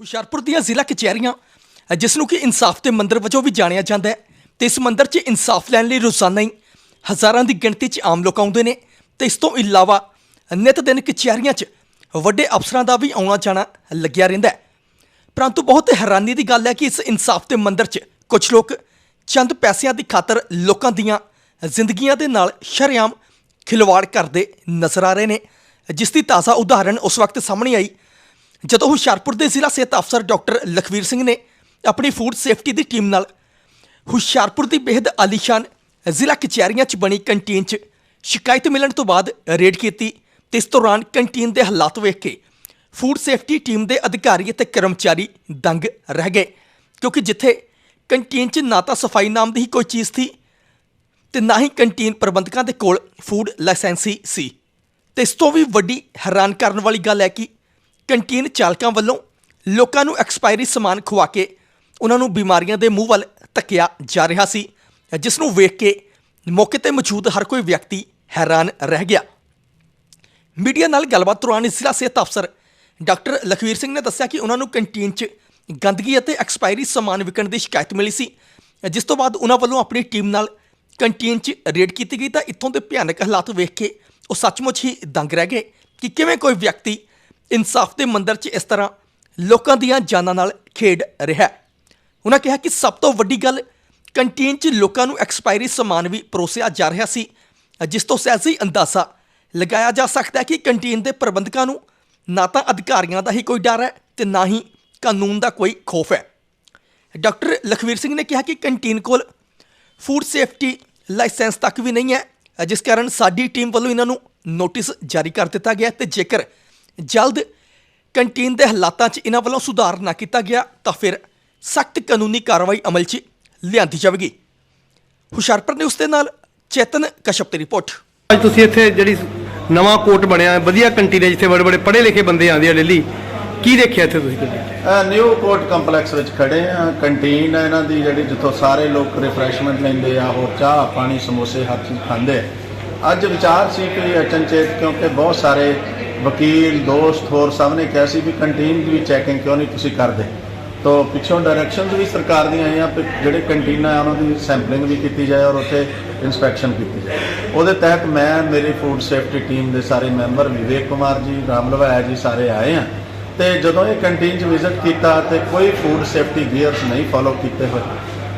ਹੁਸ਼ਿਆਰਪੁਰ ਦੀਆਂ ਜ਼ਿਲ੍ਹਾ ਕਚਹਿਰੀਆਂ ਜਿਸ ਨੂੰ ਕਿ ਇਨਸਾਫ ਦੇ ਮੰਦਰ ਵਜੋਂ ਵੀ ਜਾਣਿਆ ਜਾਂਦਾ ਹੈ, ਤੇ ਇਸ ਮੰਦਰ 'ਚ ਇਨਸਾਫ ਲੈਣ ਲਈ ਰੋਜ਼ਾਨਾ ਹੀ ਹਜ਼ਾਰਾਂ ਦੀ ਗਿਣਤੀ 'ਚ ਆਮ ਲੋਕ ਆਉਂਦੇ ਨੇ, ਤੇ ਇਸ ਤੋਂ ਇਲਾਵਾ ਨਿਤ ਦਿਨ ਕਚਹਿਰੀਆਂ 'ਚ ਵੱਡੇ ਅਫਸਰਾਂ ਦਾ ਵੀ ਆਉਣਾ ਜਾਣਾ ਲੱਗਿਆ ਰਹਿੰਦਾ ਹੈ। ਪਰੰਤੂ ਬਹੁਤ ਹੈਰਾਨੀ ਦੀ ਗੱਲ ਹੈ ਕਿ ਇਸ ਇਨਸਾਫ ਦੇ ਮੰਦਰ 'ਚ ਕੁਝ ਲੋਕ ਚੰਦ ਪੈਸਿਆਂ ਦੀ ਖਾਤਰ ਲੋਕਾਂ ਦੀਆਂ ਜ਼ਿੰਦਗੀਆਂ ਦੇ ਨਾਲ ਸ਼ਰੇਆਮ ਖਿਲਵਾੜ ਕਰਦੇ ਨਜ਼ਰ ਆ ਰਹੇ ਨੇ, ਜਿਸ ਦੀ ਤਾਜ਼ਾ ਉਦਾਹਰਣ ਉਸ ਵਕਤ ਸਾਹਮਣੇ ਆਈ ਜਦੋਂ ਹੁਸ਼ਿਆਰਪੁਰ ਦੇ ਜ਼ਿਲ੍ਹਾ ਸਿਹਤ ਅਫਸਰ ਡਾਕਟਰ ਲਖਵੀਰ ਸਿੰਘ ਨੇ ਆਪਣੀ ਫੂਡ ਸੇਫਟੀ ਦੀ ਟੀਮ ਨਾਲ ਹੁਸ਼ਿਆਰਪੁਰ ਦੀ ਬੇਹੱਦ ਆਲੀਸ਼ਾਨ ਜ਼ਿਲ੍ਹਾ ਕਚਹਿਰੀਆਂ 'ਚ ਬਣੀ ਕੰਟੀਨ 'ਚ ਸ਼ਿਕਾਇਤ ਮਿਲਣ ਤੋਂ ਬਾਅਦ ਰੇਡ ਕੀਤੀ ਤੇ ਇਸ ਦੌਰਾਨ ਕੰਟੀਨ ਦੇ ਹਾਲਾਤ ਵੇਖ ਕੇ ਫੂਡ ਸੇਫਟੀ ਟੀਮ ਦੇ ਅਧਿਕਾਰੀ ਅਤੇ ਕਰਮਚਾਰੀ ਦੰਗ ਰਹਿ ਗਏ, ਕਿਉਂਕਿ ਜਿੱਥੇ ਕੰਟੀਨ 'ਚ ਨਾ ਤਾਂ ਸਫ਼ਾਈ ਨਾਮ ਦੀ ਹੀ ਕੋਈ ਚੀਜ਼ ਸੀ ਤੇ ਨਾ ਹੀ ਕੰਟੀਨ ਪ੍ਰਬੰਧਕਾਂ ਦੇ ਕੋਲ ਫੂਡ ਲਾਇਸੈਂਸੀ ਸੀ। ਤੇ ਇਸ ਤੋਂ ਵੀ ਵੱਡੀ ਹੈਰਾਨ ਕਰਨ ਵਾਲੀ ਗੱਲ ਹੈ ਕਿ ਕੰਟੀਨ ਚਾਲਕਾਂ ਵੱਲੋਂ ਲੋਕਾਂ ਨੂੰ ਐਕਸਪਾਇਰੀ ਸਮਾਨ ਖਵਾ ਕੇ ਉਹਨਾਂ ਨੂੰ ਬਿਮਾਰੀਆਂ ਦੇ ਮੂੰਹ ਵੱਲ ਧੱਕਿਆ ਜਾ ਰਿਹਾ ਸੀ ਜਿਸ ਨੂੰ ਵੇਖ ਕੇ ਮੌਕੇ ਤੇ ਮੌਜੂਦ ਹਰ ਕੋਈ ਵਿਅਕਤੀ ਹੈਰਾਨ ਰਹਿ ਗਿਆ। ਮੀਡੀਆ ਨਾਲ ਗੱਲਬਾਤ ਦੌਰਾਨ ਜ਼ਿਲ੍ਹਾ ਸਿਹਤ ਅਫਸਰ ਡਾਕਟਰ ਲਖਵੀਰ ਸਿੰਘ ਨੇ ਦੱਸਿਆ ਕਿ ਉਹਨਾਂ ਨੂੰ ਕੰਟੀਨ 'ਚ ਗੰਦਗੀ ਅਤੇ ਐਕਸਪਾਇਰੀ ਸਮਾਨ ਵਿਕਣ ਦੀ ਸ਼ਿਕਾਇਤ ਮਿਲੀ ਸੀ, ਜਿਸ ਤੋਂ ਬਾਅਦ ਉਹਨਾਂ ਵੱਲੋਂ ਆਪਣੀ ਟੀਮ ਨਾਲ ਕੰਟੀਨ 'ਚ ਰੇਡ ਕੀਤੀ ਗਈ ਤਾਂ ਇੱਥੋਂ ਦੇ ਭਿਆਨਕ ਹਾਲਾਤ ਵੇਖ ਕੇ ਉਹ ਸੱਚਮੁੱਚ ਹੀ ਦੰਗ ਰਹਿ ਗਏ ਕਿ ਕਿਵੇਂ ਕੋਈ ਵਿਅਕਤੀ ਇਨਸਾਫ ਦੇ ਮੰਦਰ 'ਚ ਇਸ ਤਰ੍ਹਾਂ ਲੋਕਾਂ ਦੀਆਂ ਜਾਨਾਂ ਨਾਲ ਖੇਡ ਰਿਹਾ ਹੈ। ਉਹਨਾਂ ਕਿਹਾ ਕਿ ਸਭ ਤੋਂ ਵੱਡੀ ਗੱਲ, ਕੰਟੀਨ 'ਚ ਲੋਕਾਂ ਨੂੰ ਐਕਸਪਾਇਰੀ ਸਮਾਨ ਵੀ ਪਰੋਸਿਆ ਜਾ ਰਿਹਾ ਸੀ, ਜਿਸ ਤੋਂ ਸਹਿਜ਼ੀ ਅੰਦਾਜ਼ਾ ਲਗਾਇਆ ਜਾ ਸਕਦਾ ਹੈ ਕਿ ਕੰਟੀਨ ਦੇ ਪ੍ਰਬੰਧਕਾਂ ਨੂੰ ਨਾ ਤਾਂ ਅਧਿਕਾਰੀਆਂ ਦਾ ਹੀ ਕੋਈ ਡਰ ਹੈ ਤੇ ਨਾ ਹੀ ਕਾਨੂੰਨ ਦਾ ਕੋਈ ਖੌਫ ਹੈ। ਡਾਕਟਰ ਲਖਵੀਰ ਸਿੰਘ ਨੇ ਕਿਹਾ ਕਿ ਕੰਟੀਨ ਕੋਲ ਫੂਡ ਸੇਫਟੀ ਲਾਇਸੈਂਸ ਤੱਕ ਵੀ ਨਹੀਂ ਹੈ, ਜਿਸ ਕਾਰਨ ਸਾਡੀ ਟੀਮ ਵੱਲੋਂ ਇਹਨਾਂ ਨੂੰ ਨੋਟਿਸ ਜਾਰੀ ਕਰ ਦਿੱਤਾ ਗਿਆ ਹੈ ਤੇ ਜੇਕਰ ਜਲਦ ਕੰਟੀਨ ਦੇ ਹਾਲਾਤਾਂ 'ਚ ਇਹਨਾਂ ਵੱਲੋਂ ਸੁਧਾਰ ਨਾ ਕੀਤਾ ਗਿਆ ਤਾਂ ਫਿਰ ਸਖਤ ਕਾਨੂੰਨੀ ਕਾਰਵਾਈ ਅਮਲ 'ਚ ਲਿਆਂਦੀ ਜਾਵੇਗੀ। ਹੁਸ਼ਿਆਰਪੁਰ ਨਿਊਜ਼ ਦੇ ਨਾਲ ਚੇਤਨ ਕਸ਼ਪ ਦੀ ਰਿਪੋਰਟ। ਅੱਜ ਤੁਸੀਂ ਇੱਥੇ ਜਿਹੜੀ ਨਵਾਂ ਕੋਰਟ ਬਣਿਆ ਹੈ ਵਧੀਆ ਕੰਟੀਨ ਹੈ ਜਿੱਥੇ ਬੜੇ ਬੜੇ ਪੜ੍ਹੇ ਲਿਖੇ ਬੰਦੇ ਆਉਂਦੇ ਆ ਡੇਲੀ ਕੀ ਦੇਖਿਆ ਇੱਥੇ ਤੁਸੀਂ? ਨਿਊ ਕੋਰਟ ਕੰਪਲੈਕਸ ਵਿੱਚ ਖੜੇ ਆ ਕੰਟੀਨ ਹੈ ਇਹਨਾਂ ਦੀ ਜਿਹੜੀ ਜਿੱਥੋਂ ਸਾਰੇ ਲੋਕ ਰਿਫਰੈਸ਼ਮੈਂਟ ਲੈਂਦੇ ਆ ਹੋਰ ਚਾਹ ਪਾਣੀ ਸਮੋਸੇ ਹਰ ਚੀਜ਼ ਖਾਂਦੇ। ਆ ਅੱਜ ਵਿਚਾਰ ਸੀ ਕਿ ਅਚਨਚੇਤ ਕਿਉਂਕਿ ਬਹੁਤ ਸਾਰੇ ਵਕੀਲ, ਦੋਸਤ ਹੋਰ ਸਭ ਨੇ ਕਿਹਾ ਸੀ ਵੀ ਕੰਟੀਨ ਦੀ ਵੀ ਚੈਕਿੰਗ ਕਿਉਂ ਨਹੀਂ ਤੁਸੀਂ ਕਰਦੇ? ਤੋ ਪਿੱਛੋਂ ਡਾਇਰੈਕਸ਼ਨਸ ਵੀ ਸਰਕਾਰ ਦੀਆਂ ਆਈਆਂ ਵੀ ਜਿਹੜੇ ਕੰਟੀਨਾਂ ਆ, ਉਹਨਾਂ ਦੀ ਸੈਂਪਲਿੰਗ ਵੀ ਕੀਤੀ ਜਾਏ ਔਰ ਉੱਥੇ ਇਨਸਪੈਕਸ਼ਨ ਕੀਤੀ ਜਾਏ। ਉਹਦੇ ਤਹਿਤ ਮੈਂ, ਮੇਰੀ ਫੂਡ ਸੇਫਟੀ ਟੀਮ ਦੇ ਸਾਰੇ ਮੈਂਬਰ ਵਿਵੇਕ ਕੁਮਾਰ ਜੀ, ਰਾਮ ਲਵਾਇਆ ਜੀ ਸਾਰੇ ਆਏ ਆ। ਤੇ ਜਦੋਂ ਇਹ ਕੰਟੀਨ 'ਚ ਵਿਜ਼ਿਟ ਕੀਤਾ ਤੇ ਕੋਈ ਫੂਡ ਸੇਫਟੀ ਗੀਅਰਸ ਨਹੀਂ ਫਾਲੋ ਕੀਤੇ ਹੋਏ।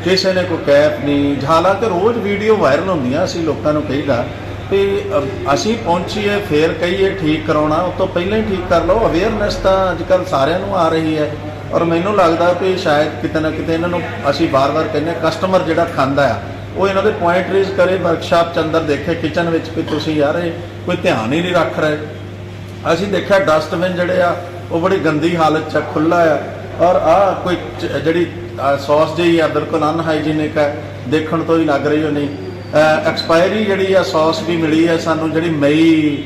ਕਿਸੇ ਨੇ ਕੋਈ ਕੈਪ ਨਹੀਂ, ਹਾਲਾਂਕਿ ਰੋਜ਼ ਵੀਡੀਓ ਵਾਇਰਲ ਹੁੰਦੀਆਂ ਅਸੀਂ ਲੋਕਾਂ ਨੂੰ ਕਹੀਦਾ ਵੀ ਅ, ਅਸੀਂ ਪਹੁੰਚੀਏ ਫੇਰ ਕਹੀਏ ਠੀਕ ਕਰਾਉਣਾ ਉਹ ਤੋਂ ਪਹਿਲਾਂ ਹੀ ਠੀਕ ਕਰ ਲਓ। ਅਵੇਅਰਨੈਸ ਤਾਂ ਅੱਜ ਕੱਲ ਸਾਰਿਆਂ ਨੂੰ ਆ ਰਹੀ ਹੈ। ਔਰ ਮੈਨੂੰ ਲੱਗਦਾ ਵੀ ਸ਼ਾਇਦ ਕਿਤੇ ਨਾ ਕਿਤੇ ਇਹਨਾਂ ਨੂੰ ਅਸੀਂ ਵਾਰ-ਵਾਰ ਕਹਿੰਦੇ ਕਸਟਮਰ ਜਿਹੜਾ ਖਾਂਦਾ ਆ ਉਹ ਇਹਨਾਂ ਦੇ ਪੁਆਇੰਟ ਰੇਜ਼ ਕਰੇ ਵਰਕਸ਼ਾਪ ਚ ਅੰਦਰ ਦੇਖੇ ਕਿਚਨ ਵਿੱਚ ਵੀ ਤੁਸੀਂ ਯਾਰ ਇਹ ਕੋਈ ਧਿਆਨ ਹੀ ਨਹੀਂ ਰੱਖ ਰਹੇ। ਅਸੀਂ ਦੇਖਿਆ ਡਸਟਬਿਨ ਜਿਹੜੇ ਆ ਉਹ ਬੜੀ ਗੰਦੀ ਹਾਲਤ ਚ ਖੁੱਲਾ ਆ। ਔਰ ਆ ਕੋਈ ਚ- ਜਿਹੜੀ ਸੌਸ ਜਿਹੀ ਆ ਬਿਲਕੁਲ ਅਨਹਾਈਜੀਨਿਕ ਹੈ ਦੇਖਣ ਤੋਂ ਹੀ ਲੱਗ ਰਹੀ ਹੋ ਨਹੀਂ ਐਕਸਪਾਇਰੀ ਜਿਹੜੀ ਆ, ਸੌਸ ਵੀ ਮਿਲੀ ਹੈ ਸਾਨੂੰ ਜਿਹੜੀ ਮਈ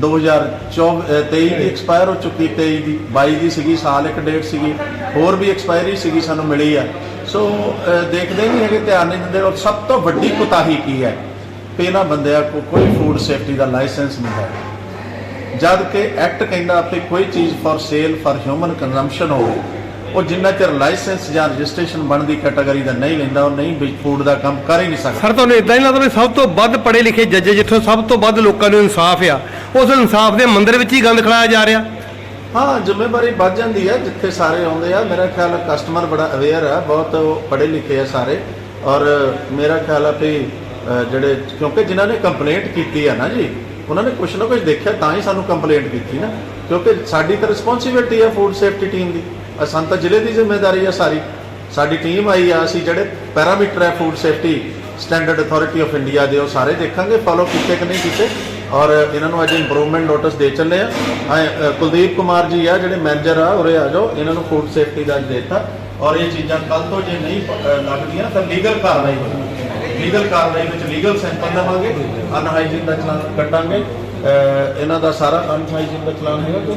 2023 ਦੀ ਐਕਸਪਾਇਰ ਹੋ ਚੁੱਕੀ 23 ਦੀ 22 ਦੀ ਸੀਗੀ, ਸਾਲ ਇੱਕ ਡੇਟ ਸੀਗੀ, ਹੋਰ ਵੀ ਐਕਸਪਾਇਰੀ ਸੀਗੀ, ਸਾਨੂੰ ਮਿਲੀ ਆ। ਸੋ ਦੇਖਦੇ ਨਹੀਂ ਹੈਗੇ, ਧਿਆਨ ਨਹੀਂ ਦਿੰਦੇ, ਔਰ ਸਭ ਤੋਂ ਵੱਡੀ ਕੁਤਾਹੀ ਕੀ ਹੈ? ਵੀ ਇਹਨਾਂ ਬੰਦਿਆਂ ਕੋਲ ਕੋਈ ਫੂਡ ਸੇਫਟੀ ਦਾ ਲਾਇਸੈਂਸ ਨਹੀਂ ਹੈ। ਜਦ ਕਿ ਐਕਟ ਕਹਿੰਦਾ ਵੀ ਕੋਈ ਚੀਜ਼ for sale for human consumption ਹੋਵੇ ਉਹ ਜਿੰਨਾ ਚਿਰ ਲਾਇਸੈਂਸ ਜਾਂ ਰਜਿਸਟ੍ਰੇਸ਼ਨ ਬਣਦੀ ਕੈਟਾਗਰੀ ਦਾ ਨਹੀਂ ਲੈਂਦਾ ਉਹ ਨਹੀਂ ਫੂਡ ਦਾ ਕੰਮ ਕਰ ਹੀ ਨਹੀਂ ਸਕਦਾ। ਸਰ ਤੁਹਾਨੂੰ ਇਦਾਂ ਹੀ ਲੱਗਦਾ ਵੀ ਸਭ ਤੋਂ ਵੱਧ ਪੜ੍ਹੇ ਲਿਖੇ ਜੱਜ ਜਿੱਥੋਂ ਸਭ ਤੋਂ ਵੱਧ ਲੋਕਾਂ ਨੂੰ ਇਨਸਾਫ ਆ ਉਸ ਇਨਸਾਫ ਦੇ ਮੰਦਿਰ ਵਿੱਚ ਹੀ ਗੰਦ ਖਲਾਇਆ ਜਾ ਰਿਹਾ। ਹਾਂ ਜ਼ਿੰਮੇਵਾਰੀ ਵੱਧ ਜਾਂਦੀ ਹੈ ਜਿੱਥੇ ਸਾਰੇ ਆਉਂਦੇ ਆ। ਮੇਰਾ ਖਿਆਲ ਹੈ ਕਸਟਮਰ ਬੜਾ ਅਵੇਅਰ ਹੈ ਬਹੁਤ ਪੜ੍ਹੇ ਲਿਖੇ ਆ ਸਾਰੇ। ਔਰ ਮੇਰਾ ਖਿਆਲ ਹੈ ਵੀ ਜਿਹੜੇ ਕਿਉਂਕਿ ਜਿਨ੍ਹਾਂ ਨੇ ਕੰਪਲੇਂਟ ਕੀਤੀ ਆ ਨਾ ਜੀ ਉਹਨਾਂ ਨੇ ਕੁਝ ਨਾ ਕੁਝ ਦੇਖਿਆ ਤਾਂ ਹੀ ਸਾਨੂੰ ਕੰਪਲੇਂਟ ਕੀਤੀ ਨਾ। ਕਿਉਂਕਿ ਸਾਡੀ ਤਾਂ ਰਿਸਪੌਂਸਿਬਿਲਟੀ ਹੈ ਫੂਡ ਸੇਫਟੀ ਟੀਮ ਦੀ। ਅ, ਤਾਂ ਜ਼ਿਲ੍ਹੇ ਦੀ ਜ਼ਿੰਮੇਵਾਰੀ ਆ ਸਾਰੀ। ਸਾਡੀ ਟੀਮ ਆਈ ਆ ਅਸੀਂ ਜਿਹੜੇ ਪੈਰਾਮੀਟਰ ਹੈ food safety standard authority of India ਦੇ ਉਹ ਸਾਰੇ ਦੇਖਾਂਗੇ ਫਾਲੋ ਕੀਤੇ ਕਿ ਨਹੀਂ ਕੀਤੇ। ਔਰ ਇਹਨਾਂ ਨੂੰ ਅੱਜ ਇੰਪਰੂਵਮੈਂਟ ਨੋਟਿਸ ਦੇ ਚੱਲੇ ਆ। ਹਾਂ, ਕੁਲਦੀਪ ਕੁਮਾਰ ਜੀ ਆ ਜਿਹੜੇ ਮੈਨੇਜਰ ਆ ਉਰੇ ਆ ਜਾਓ। ਇਹਨਾਂ ਨੂੰ ਫੂਡ ਸੇਫਟੀ ਦਾ ਅੱਜ ਦੇਤਾ। ਔਰ ਇਹ ਚੀਜ਼ਾਂ ਕੱਲ ਤੋਂ ਜੇ ਨਹੀਂ ਲੱਗਦੀਆਂ ਤਾਂ ਲੀਗਲ ਕਾਰਵਾਈ ਹੋਵੇਗੀ ਲੀਗਲ ਕਾਰਵਾਈ ਵਿੱਚ ਲੀਗਲ ਸੈਂਪਲ ਦੇਵਾਂਗੇ। ਅਨਹਾਈਜੀਨ ਦਾ ਚਲਾਨ ਕੱਟਾਂਗੇ ਇਹਨਾਂ ਦਾ ਸਾਰਾ ਅਨਹਾਈਜੀਨ ਦਾ ਚਲਾਨ ਹੈਗਾ ਕੋਈ?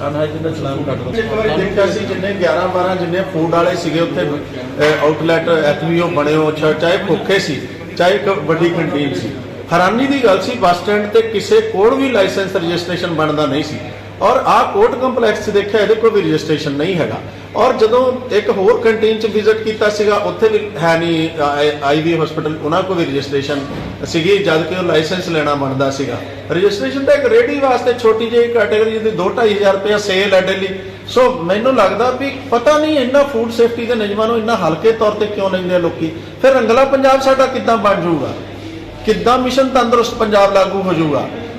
ਅਨਹਾਈਜੀਨ ਦਾ ਚਲਾਨ ਕੱਟ ਦੋ ਇੱਕ ਵਾਰੀ ਦੇਖਿਆ ਸੀ ਜਿੰਨੇ 11 12 ਜਿੰਨੇ ਫੂਡ ਵਾਲੇ ਸੀਗੇ ਉੱਥੇ ਆਊਟਲੈਟ ਐਫਬੀਓ ਬਣੇ ਹੋ ਚਾਹੇ ਭੁੱਖੇ ਸੀ ਚਾਹੇ ਇੱਕ ਵੱਡੀ ਕੰਟੀਨ ਸੀ ਹੈਰਾਨੀ ਦੀ ਗੱਲ ਸੀ ਬੱਸ ਸਟੈਂਡ ਤੇ ਕਿਸੇ ਕੋਲ ਵੀ ਲਾਇਸੈਂਸ ਰਜਿਸਟ੍ਰੇਸ਼ਨ ਬਣਦਾ ਨਹੀਂ ਸੀ ਔਰ ਆ ਕੋਰਟ ਕੰਪਲੈਕਸ 'ਚ ਦੇਖਿਆ, ਇਹਦੇ ਕੋਈ ਵੀ ਰਜਿਸਟ੍ਰੇਸ਼ਨ ਨਹੀਂ ਹੈਗਾ। ਔਰ ਜਦੋਂ ਇੱਕ ਹੋਰ ਕੰਟੀਨ 'ਚ ਵਿਜ਼ਿਟ ਕੀਤਾ ਸੀਗਾ, ਉੱਥੇ ਵੀ ਹੈ ਨਹੀਂ ਆਈਵੀ ਹਸਪੀਟਲ ਉਹਨਾਂ ਕੋਲ ਵੀ ਰਜਿਸਟ੍ਰੇਸ਼ਨ ਸੀਗੀ, ਜਦ ਕਿ ਉਹ ਲਾਇਸੈਂਸ ਲੈਣਾ ਬਣਦਾ ਸੀਗਾ। ਰਜਿਸਟ੍ਰੇਸ਼ਨ ਤਾਂ ਇੱਕ ਰੇਡੀ ਵਾਸਤੇ ਛੋਟੀ ਜਿਹੀ ਕੈਟਾਗਰੀ ਦੀ 2-2500 ਰੁਪਏ ਸੇਲ ਹੈ ਡੇਲੀ ਸੋ ਮੈਨੂੰ ਲੱਗਦਾ ਵੀ ਪਤਾ ਨਹੀਂ ਇੰਨਾ ਫੂਡ ਸੇਫਟੀ ਦੇ ਨਿਯਮਾਂ ਨੂੰ ਇੰਨਾ ਹਲਕੇ ਤੌਰ ਤੇ ਕਿਉਂ ਲੈਂਦੇ ਆ ਲੋਕੀ। ਫਿਰ ਰੰਗਲਾ ਪੰਜਾਬ ਸਾਡਾ ਕਿੱਦਾਂ ਬਣ ਜਾਊਗਾ? ਕਿੱਦਾਂ ਮਿਸ਼ਨ ਤੰਦਰੁਸਤ ਪੰਜਾਬ ਲਾਗੂ ਹੋ ਜਾਊਗਾ?